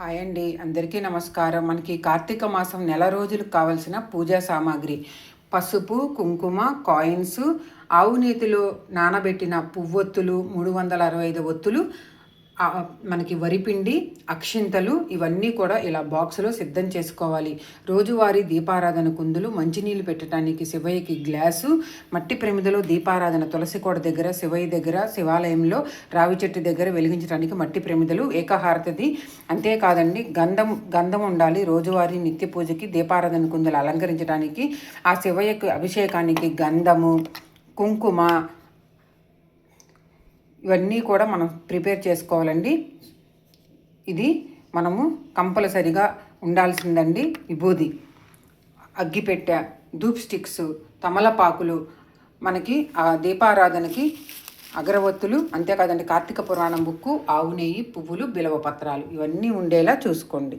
Hi అండి. అందరికీ నమస్కారం. మనకి కార్తీక మాసం నెల రోజులకు కావలసిన పూజా సామాగ్రి. పసుపు కుంకుమ కాయిన్స్ ఆవు నేతిలో నానబెట్టిన పువ్వొత్తులు మూడు వందల అరవై ఐదు ఒత్తులు మనకి వరిపిండి అక్షింతలు ఇవన్నీ కూడా ఇలా బాక్స్లో సిద్ధం చేసుకోవాలి. రోజువారీ దీపారాధన కుందులు మంచినీళ్ళు పెట్టడానికి శివయ్యకి గ్లాసు మట్టి ప్రమిదలో దీపారాధన తులసి కోట దగ్గర శివయ్య దగ్గర శివాలయంలో రావి చెట్టు దగ్గర వెలిగించడానికి మట్టి ప్రమిదలు ఏకహారతది. అంతేకాదండి గంధం గంధం ఉండాలి. రోజువారీ నిత్య పూజకి దీపారాధన కుందులు అలంకరించడానికి ఆ శివయ్యకు అభిషేకానికి గంధము కుంకుమ ఇవన్నీ కూడా మనం ప్రిపేర్ చేసుకోవాలండి. ఇది మనము కంపల్సరిగా ఉండాల్సిందండి విభూది. అగ్గిపెట్టె ధూప్ స్టిక్స్ తమలపాకులు మనకి ఆ దీపారాధనకి అగరవత్తులు అంతేకాదండి కార్తీక పురాణం బుక్కు ఆవు నెయ్యి పువ్వులు బిలవ పత్రాలు ఇవన్నీ ఉండేలా చూసుకోండి.